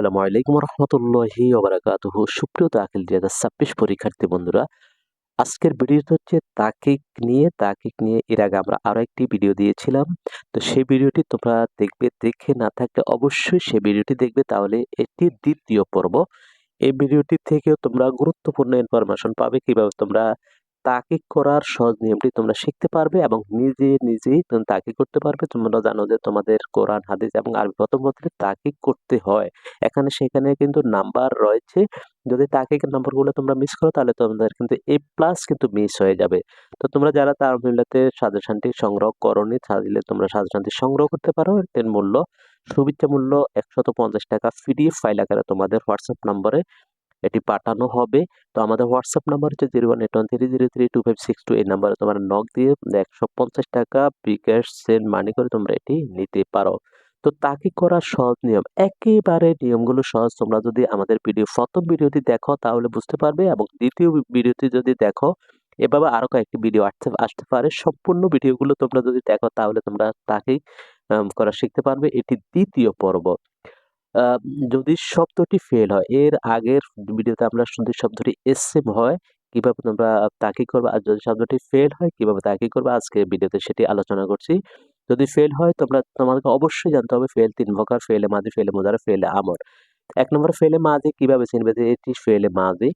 আসসালামু আলাইকুম রহমতুল্লাহি ওবরাকাতুহ সুপ্রিয় দুই হাজার ছাব্বিশ পরীক্ষার্থী বন্ধুরা, আজকের ভিডিওটা হচ্ছে তাকিক নিয়ে তাকিক নিয়ে এর আগে আমরা আরও একটি ভিডিও দিয়েছিলাম। তো সেই ভিডিওটি তোমরা দেখবে, দেখে না থাকলে অবশ্যই সেই ভিডিওটি দেখবে। তাহলে এটি দ্বিতীয় পর্ব। এই ভিডিওটি থেকেও তোমরা গুরুত্বপূর্ণ ইনফরমেশন পাবে কীভাবে তোমরা তাকিক করার সহজ নিয়মটি তোমরা শিখতে পারবে এবং নিজে নিজেই তুমি তাকিক করতে পারবে। তোমরা জানো যে তোমাদের কোরআন, হাদিস এবং আরবি প্রথম পত্রে তাকিক করতে হয়। এখানে সেখানে কিন্তু নাম্বার রয়েছে। যদি তাকিকের নাম্বারগুলো তোমরা মিস করো, তাহলে তোমাদের কিন্তু এ প্লাস কিন্তু মিস হয়ে যাবে। তো তোমরা যারা তার মিলাতে সাজেশনটি সংগ্রহ করনি চাইলে তোমরা সাজেশনটি সংগ্রহ করতে পারো। এর মূল্য সুবিধা মূল্য একশত পঞ্চাশ টাকা, পিডিএফ ফাইল আকারে তোমাদের হোয়াটসঅ্যাপ নম্বরে এটি পাঠানো হবে। তো আমাদের হোয়াটসঅ্যাপ নাম্বার হচ্ছে zero one eight one three zero three two five six two এই নাম্বারে তোমার নক দিয়ে একশো পঞ্চাশ টাকা বিকাশ সেন্ড মানি করে তোমরা এটি নিতে পারো। তো তাকে করা সহজ নিয়ম, একেবারে নিয়মগুলো সহজ। তোমরা যদি আমাদের ভিডিও প্রথম ভিডিওটি দেখো তাহলে বুঝতে পারবে এবং দ্বিতীয় ভিডিওটি যদি দেখো, এভাবে আরও কয়েকটি ভিডিও আসতে আসতে পারে। সম্পূর্ণ ভিডিওগুলো তোমরা যদি দেখো তাহলে তোমরা তাকেই করা শিখতে পারবে। এটি দ্বিতীয় পর্ব। যদি শব্দটি ফেল হয়, এর আগের ভিডিওতে আমরা যদি শব্দটি এসএম হয়, কীভাবে তোমরা তাকি করবে? আর যদি শব্দটি ফেল হয়, কীভাবে তাকি করবে? আজকে ভিডিওতে সেটি আলোচনা করছি। যদি ফেল হয়, তোমরা তোমাদেরকে অবশ্যই জানতে হবে ফেল তিন প্রকার ফেলে মাঝি ফেলে মোজারা ফেলে আমর। এক নম্বর ফেলে মাঝি কীভাবে চিনবে যে এটি ফেলে মাঝি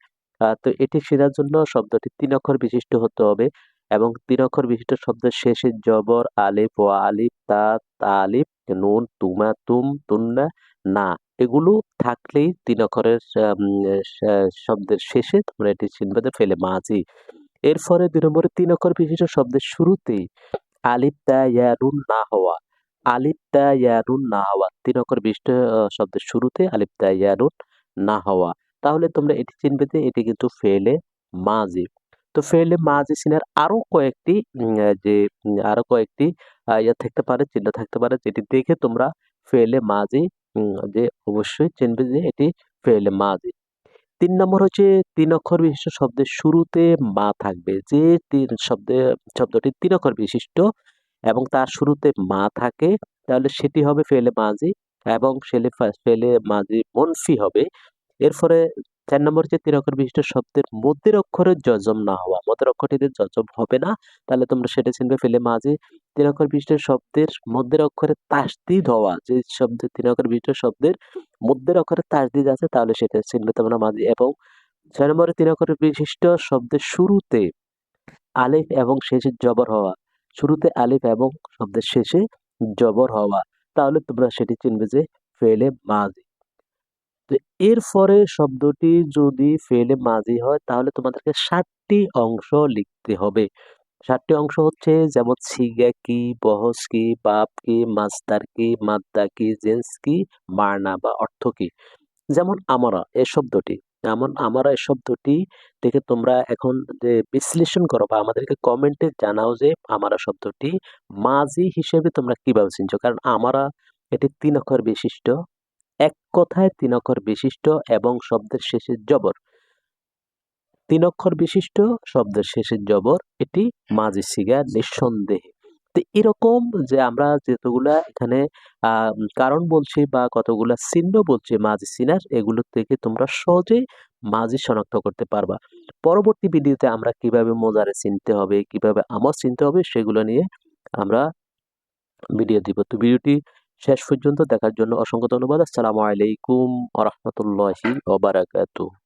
তো এটি চেনার জন্য শব্দটি তিন অক্ষর বিশিষ্ট হতে হবে এবং তিন অক্ষর বিশিষ্ট শব্দের শেষে জবর, আলিফ ও আলিফ, তা তালিফ নুন, তুমা, তুম, তুন্না না, এগুলো থাকলেই তিন অক্ষরের শব্দের শেষে তোমরা এটি চিনবে ফেলে মাঝি। এরপরে দুই নম্বরে তিন অক্ষর বিশিষ্ট শব্দের শুরুতেই আলিফ, তা না হওয়া। আলিফ, তা না হওয়া। তিন অক্ষর বিশিষ্ট শব্দের শুরুতে আলিফ, তা না হওয়া। তাহলে তোমরা এটি চিনবে যে এটি কিন্তু ফেলে মাঝি। তো ফেলে মাঝি চিনার আরও কয়েকটি যে আরও কয়েকটি ইয়ে থাকতে পারে, চিহ্ন থাকতে পারে, যেটি দেখে তোমরা ফেলে মাঝি যে অবশ্যই চিনবে যে এটি ফেলে মাঝি তিন নম্বর হচ্ছে তিন অক্ষর বিশিষ্ট শব্দের শুরুতে মা থাকবে, যে তিন শব্দে, শব্দটি তিন অক্ষর বিশিষ্ট এবং তার শুরুতে মা থাকে, তাহলে সেটি হবে ফেলে মাঝি এবং ফেলে ফেলে মাঝি মনফি হবে। এরপরে চার নম্বর হচ্ছে তিন অক্ষর বিশিষ্ট শব্দের মধ্যের অক্ষরের জজম না হওয়া। মধ্যের অক্ষরটিতে জজম হবে না, তাহলে তোমরা সেটা চিনবে ফেলে মাঝে। তিন অক্ষর বিশিষ্ট শব্দের মধ্যের অক্ষরে তাসদিদ হওয়া, যে শব্দের তিন অক্ষর বিশিষ্ট শব্দের মধ্যের অক্ষরে তাসদিদ আছে, তাহলে সেটা চিনবে তোমরা মাঝে। এবং ছয় নম্বরে তিন অক্ষর বিশিষ্ট শব্দের শুরুতে আলিফ এবং শেষে জবর হওয়া, শুরুতে আলিফ এবং শব্দের শেষে জবর হওয়া, তাহলে তোমরা সেটি চিনবে যে ফেলে মাঝি। তো এরপরে শব্দটি যদি ফেলে মাঝি হয়, তাহলে তোমাদেরকে ষাটটি অংশ লিখতে হবে। ষাটটি অংশ হচ্ছে যেমন সিগা কি, বহস কি, বাপ কি, মাস্তার কি, মাদ্দা কি জেন্স কি, মারনা বা অর্থ কি। যেমন আমরা এ শব্দটি, যেমন আমরা এ শব্দটি থেকে তোমরা এখন যে বিশ্লেষণ করো বা আমাদেরকে কমেন্টে জানাও যে আমরা শব্দটি মাঝি হিসেবে তোমরা কীভাবে চিনছো। কারণ আমরা এটি তিন অক্ষর বিশিষ্ট। এক কথায় তিন অক্ষর বিশিষ্ট এবং শব্দের শেষের জবর। তিন অক্ষর বিশিষ্ট, শব্দের শেষের জবর, এটি মাঝি সিগা নিঃসন্দেহে। তো এরকম যে আমরা যেতগুলা এখানে কারণ বলছি বা কতগুলা চিহ্ন বলছি, মাঝি সিনার, এগুলো থেকে তোমরা সহজে মাঝি শনাক্ত করতে পারবা। পরবর্তী ভিডিওতে আমরা কীভাবে মোজারে চিনতে হবে, কীভাবে আমার চিনতে হবে, সেগুলো নিয়ে আমরা ভিডিও দিব। তো ভিডিওটি শেষ পর্যন্ত দেখার জন্য অসংখ্য ধন্যবাদ। আসসালামু আলাইকুম আ